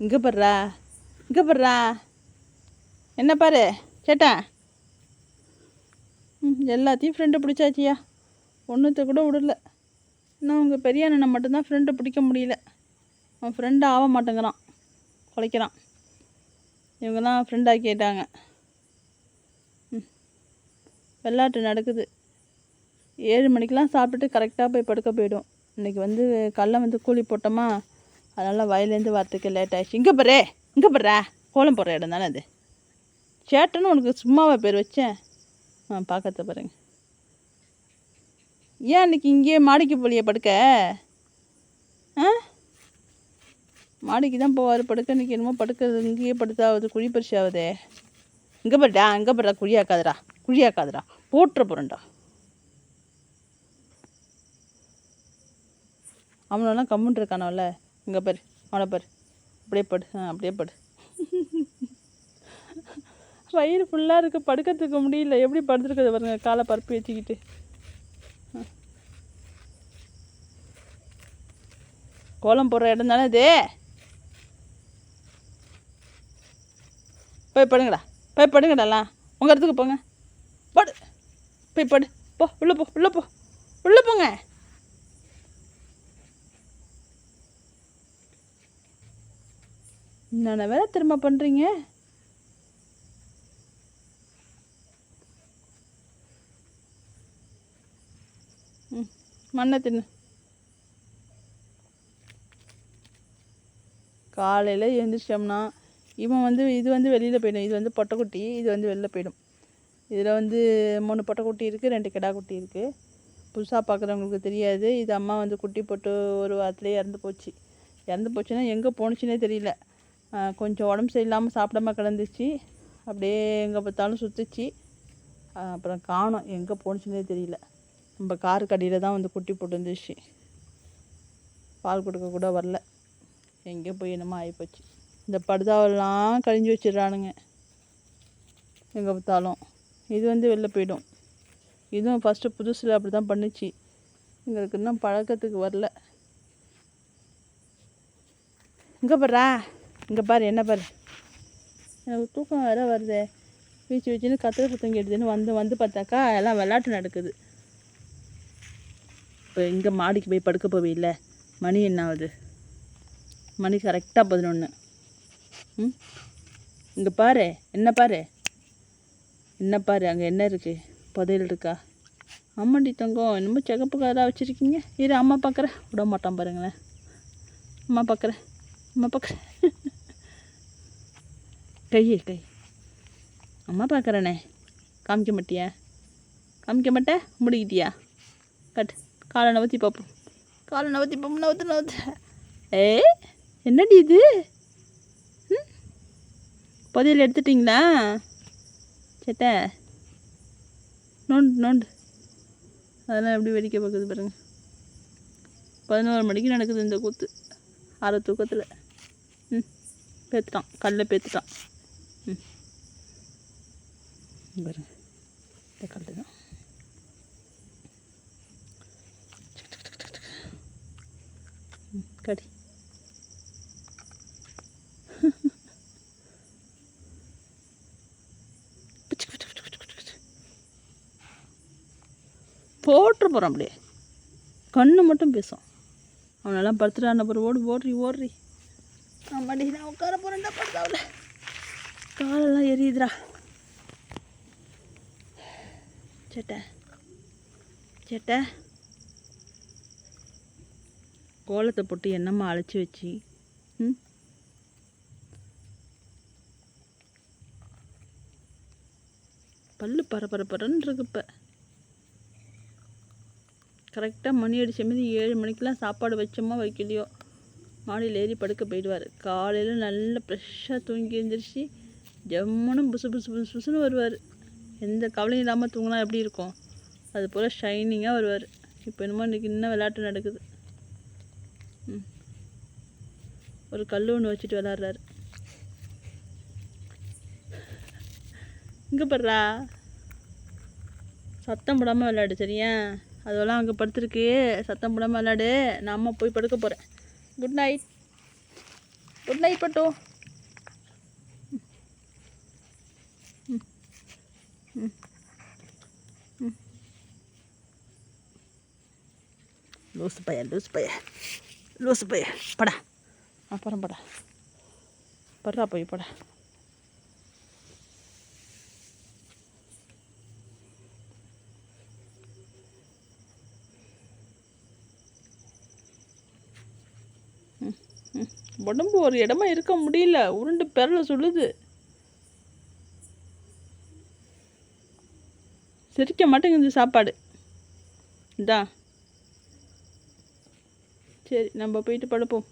இங்கே படுறா இங்கே படுறா என்ன பாரு? கேட்டேன் ம் எல்லாத்தையும் ஃப்ரெண்டு பிடிச்சாச்சியா? ஒன்றுத்த கூட விடல. இன்னும் உங்கள் பெரிய அண்ணனை மட்டும்தான் ஃப்ரெண்டு பிடிக்க முடியல. அவன் ஃப்ரெண்டு ஆக மாட்டேங்கிறான். குலைக்கிறான். இவங்க தான் ஃப்ரெண்டாக கேட்டாங்க ம். விளாட்டு நடக்குது. ஏழு மணிக்கெலாம் சாப்பிட்டுட்டு கரெக்டாக போய் படுக்க போயிடும். இன்றைக்கி வந்து கடல வந்து கூலி போட்டோமா? அதனால் வயலேருந்து வரத்துக்கு லேட் ஆயிடுச்சு. இங்கே பாரு இங்கே போடுறா கோலம் போடுற இடம் தானே அது? சேட்டன்னு உனக்கு சும்மாவா பேர் வச்சேன்? ஆ பார்க்கறத பாருங்க. ஏன் இன்னைக்கு இங்கேயே மாடிக்கு போலியே படுக்க? ஆ? மாடிக்கு தான் போவார் படுக்க. இன்னைக்கு என்னமோ படுக்கிறது இங்கேயே படுத்தாவது குழி பரிசு ஆகுதே இங்கே பாருடா இங்கே போடுறா குழியாக்காதரா குழியாக்காதரா போட்டுற போகிறேன்டா அவனெல்லாம் கம்முன்னு இருக்கானோல்ல? இங்கே பாரு அவனை பாரு. அப்படியே படு ஆ அப்படியே படு. வயிறு ஃபுல்லாக இருக்குது படுக்கிறதுக்கு முடியல. எப்படி படுத்துருக்குது பாருங்க காலை பருப்பு வச்சுக்கிட்டு. கோலம் போடுற இடம் தானே இது? போய் படுங்கடா போய் படுங்கடாலாம் உங்கள் இடத்துக்கு போங்க. படு. போய் படு. போ உள்ளே போ உள்ளே போ. உள்ளே போங்க. என்னென்ன வேலை திரும்ப பண்ணுறீங்க ம் மண்ணை தின்னு. காலையில் எழுந்திரிச்சோம்னா இவன் வந்து இது வந்து வெளியில் போயிடும். இது வந்து பொட்டைக்குட்டி இது வந்து வெளில போயிடும். இதில் வந்து மூணு பொட்டைக்குட்டி இருக்குது ரெண்டு கிடா குட்டி இருக்குது புதுசாக பார்க்குறவங்களுக்கு தெரியாது. இது அம்மா வந்து குட்டி போட்டு ஒரு வாரத்துலேயே இறந்து போச்சு. இறந்து போச்சுன்னா எங்கே போணுச்சுன்னே தெரியல. கொஞ்சம் உடம்பு சரியில்லாமல் சாப்பிடாம கிடந்துச்சு. அப்படியே எங்கே பார்த்தாலும் சுற்றுச்சு அப்புறம் காணோம். எங்கே போணுச்சுன்னே தெரியல. நம்ம கார் அடியில் தான் வந்து குட்டி போட்டுருந்துச்சு பால் கொடுக்க கூட வரல. எங்கே போய் என்னமோ ஆகிப்போச்சு இந்த படுதாவெல்லாம் கழிஞ்சு வச்சிடுறானுங்க. எங்கே பார்த்தாலும். இது வந்து வெளில போயிடும். இதுவும் ஃபஸ்ட்டு புதுசில் அப்படி தான் பண்ணுச்சு. எங்களுக்கு இன்னும் பழக்கத்துக்கு வரல. இங்கே போடுறா இங்கே பாரு என்ன பாரு. எனக்கு தூக்கம் வேற வருதே. வீச்சு வீச்சுன்னு கத்திர சுத்தம் கேட்டுதுன்னு வந்து வந்து பார்த்தாக்கா எல்லாம் விளாட்டு நடக்குது. இப்போ இங்கே மாடிக்கு போய் படுக்க போவில்ல? மணி என்ன ஆகுது? மணி கரெக்டாக பதினொன்று ம்? இங்கே பாரு என்ன பாரு? என்ன பாரு அங்கே என்ன இருக்குது புதையல் இருக்கா? ஆமாண்டி தங்கம் என்னமோ சிகப்பு கதாக வச்சுருக்கீங்க. இரு அம்மா பார்க்குறேன் விட மாட்டான் பாருங்களேன். அம்மா பார்க்குறேன் அம்மா பார்க்குறேன் கையே கை அம்மா பார்க்குறேனே. காமிக்க மாட்டியா? காமிக்க மாட்டேன் முடிக்கிட்டியா? கட். காலை நவத்தி பார்ப்போம் காலை நவத்தி பார்ப்போம் நவத்து நவத்து. ஏ என்னடி இது? ம்? புதையல் எடுத்துட்டிங்களா? சேட்ட. நோண்டு நோண்டு. அதெல்லாம் எப்படி வெடிக்க பார்க்குது பாருங்க. பதினோரு மணிக்கு நடக்குது இந்த கூத்து. அரை தூக்கத்தில். ம். பேத்துட்டான். கல்லை பேத்துட்டான். பாருங்க. இந்த கல் தான் கடி. போட்டு போகிறான் அப்படியே. கண்ணு மட்டும் பேசும். அவனெல்லாம் படுத்துட்டான அப்புறம் ஓடு ஓடுறி ஓடுறி. ஆமாடி நான் உட்கார போகிறேன்டா படுத்தாவில் காலெல்லாம் எரியுதுடா. சேட்டை சேட்டை. கோலத்தை போட்டு என்னம்மா அழைச்சி வச்சு ம்? பல்லு பரபரப்பரன்னு இருக்கு இப்போ. கரெக்டாக மணி அடிச்ச மீது ஏழு மணிக்கெலாம் சாப்பாடு வச்சோமா வைக்கலையோ? மாடியில் ஏறி படுக்க போயிடுவார். காலையில் நல்லா ஃப்ரெஷ்ஷாக தூங்கி எழுந்திரிச்சு ஜம்முன்னு புசு புசு புசு புசுன்னு வருவார். எந்த கவலையும் இல்லாமல் தூங்கினா எப்படி இருக்கும்? அது போல் ஷைனிங்காக வருவார். இப்போ என்னமோ இன்றைக்கி இன்னும் விளையாட்டு நடக்குது. ம். ஒரு கல் ஒன்று வச்சுட்டு விளாட்றாரு இங்கே படுறா சத்தம் போடாமல் விளையாடு சரியா? அதெல்லாம் அங்கே படுத்துருக்கு. சத்தம் போடாமல் விளையாடு. நான் அம்மா போய் படுக்க போகிறேன் குட் நைட் குட் நைட் பட்டோ. லூசு பைய லூசு பைய. லூசு பைய படா. அப்புறம் படா. படுறா போய் படா. உடம்பு ஒரு இடமா இருக்க முடியல. உருண்டு பெறல சொல்லுது. சிரிக்க மாட்டேங்குது சாப்பாடு. இதான் சரி நம்ம போயிட்டு படுப்போம்.